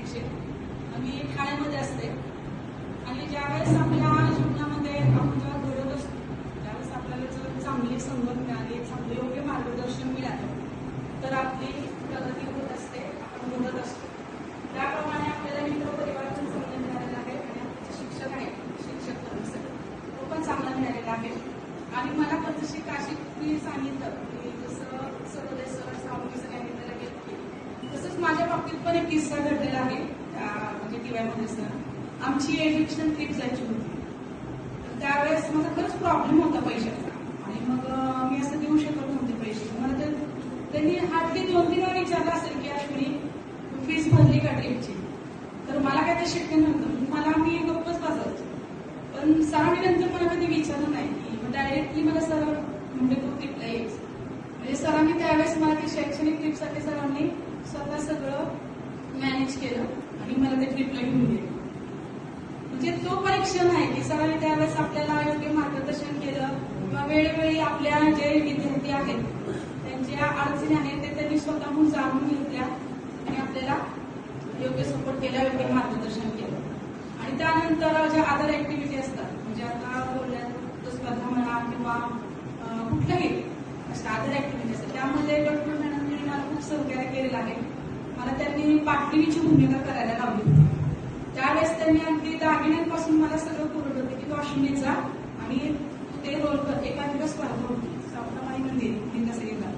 परीक्षेत मी ठाण्यामध्ये असते. आणि ज्यावेळेस आपल्या जीवनामध्ये आपण जेव्हा घडत असतो त्यावेळेस आपल्याला जर चांगली संगत मिळाली चांगले योग्य मार्गदर्शन मिळालं तर आपली प्रगती होत असते आपण घडत असतो. त्याप्रमाणे आपल्याला मित्र परिवारातून चांगलं मिळालेलं आहे आणि आपले शिक्षक आहे शिक्षक तो पण चांगला मिळालेला आहे. आणि मला पण जशी काशी सांगितलं की जसं सरोदे सर सावंगी सगळ्यांनी त्याला गेलं केली तसंच माझ्या बाबतीत पण एक किस्सा घडलेला आहे. त्या म्हणजे दिव्यामध्ये सर आमची एज्युकेशन ट्रिप जायची होती. त्यावेळेस माझा खरंच प्रॉब्लेम होता पैशाचा. आणि मग मी असं देऊ शकत नव्हते पैसे. मला तर त्यांनी हार्डली दोन तीन वेळा विचारलं असेल की अश्विनी फीस भरली का ट्रिपची तर मला काय ते शक्य नव्हतं. मला मी गप्पच बसायचे. पण सहा नंतर मला कधी विचारलं नाही. की डायरेक्टली मला सर म्हणजे तू ट्रिपला यायचं. म्हणजे सरांनी त्यावेळेस मला ती शैक्षणिक ट्रिपसाठी सरांनी मॅनेज केलं आणि मला ते ट्रिपला घेऊन गेले. म्हणजे तो परीक्षण आहे की सरांनी त्यावेळेस आपल्याला योग्य मार्गदर्शन केलं किंवा वेळोवेळी आपल्या जे विद्यार्थी आहेत त्यांच्या अडचणी आहेत ते त्यांनी स्वतःहून जाणून घेतल्या आणि आपल्याला योग्य सपोर्ट केला योग्य मार्गदर्शन केलं. आणि त्यानंतर ज्या अदर ऍक्टिव्हिटी असतात म्हणजे आता बोलल्या स्पर्धा म्हणा किंवा कुठल्याही अशा अदर ऍक्टिव्हिटी असतात त्यामध्ये डॉक्टर मॅडमने मला खूप सहकार्य केलेलं आहे. मला त्यांनी पाठविणीची भूमिका करायला लावली होती. त्यावेळेस त्यांनी अगदी दागिन्यांपासून मला सगळं पुरवलं होतं की तू जा आणि ते रोल कर. एकाधिक स्पर्धा होती. सावतामाई मंदिर लिंगसरीला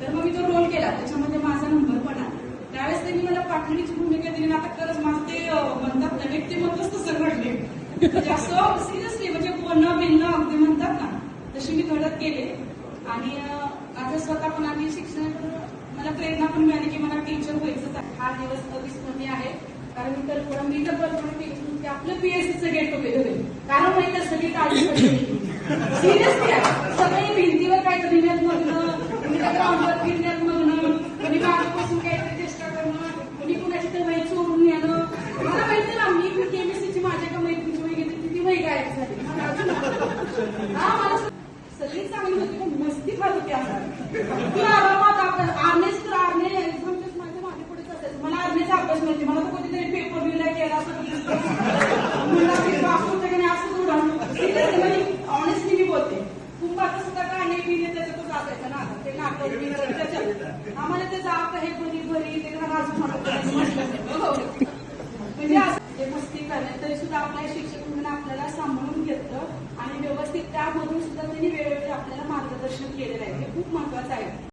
तर मग मी तो रोल केला. त्याच्यामध्ये माझा नंबर पण आला. त्यावेळेस त्यांनी मला पाठवणीची भूमिका दिली. आता खरंच माझं ते म्हणतात ना व्यक्तिमत्वच तसं घडले म्हणजे असं सिरियसली म्हणजे बोलणं बिलणं अगदी म्हणतात ना तशी मी घडत गेले. आणि आता स्वतः पण आम्ही शिक्षणाकडे मला प्रेरणा पण मिळाली की मला टीचर व्हायचं हा दिवस अविस्मरणीय आहे. कारण मी कल्पना मी तर कल्पना की आपलं पीएससीचं गेट टुगेदर होईल. कारण माहिती आहे सगळी काळजी सिरियसली आहे. सगळी भिंतीवर काहीतरी लिहिण्यात मग्न कोणी त्या ग्राउंडवर फिरण्यात मग्न कोणी मागपासून काहीतरी चेष्टा करणं कोणी कुणाची तर वही चोरून येणं मला माहिती ना मी केमिस्ट्रीची माझ्या एका मैत्रिणीची वही घेतली ती वही गायब झाली. हा मला सगळी चांगली होती पण मस्ती फार होती आता तुला आरामात आपण आर्नेच तर आर्ने एक्झाम माझ्या मागे पुढेच असायचं मला आर्नेचा अभ्यास माहिती मला तर कधीतरी पेपर लिहिला केला असं ते म्हणजे ऑनेस्टली मी बोलते. खूप आता सुद्धा गाणे बिणे त्याच्यातच असायचं ना. ते नाटक आम्हाला ते जाप हे भरी भरी ते राजू म्हणत म्हणजे जे मस्ती करण्यात तरी सुद्धा आपल्या शिक्षक म्हणून आपल्याला सांभाळून घेतलं. आणि व्यवस्थित त्यामधून सुद्धा त्यांनी वेळोवेळी आपल्याला मार्गदर्शन केलेलं आहे. हे खूप महत्वाचं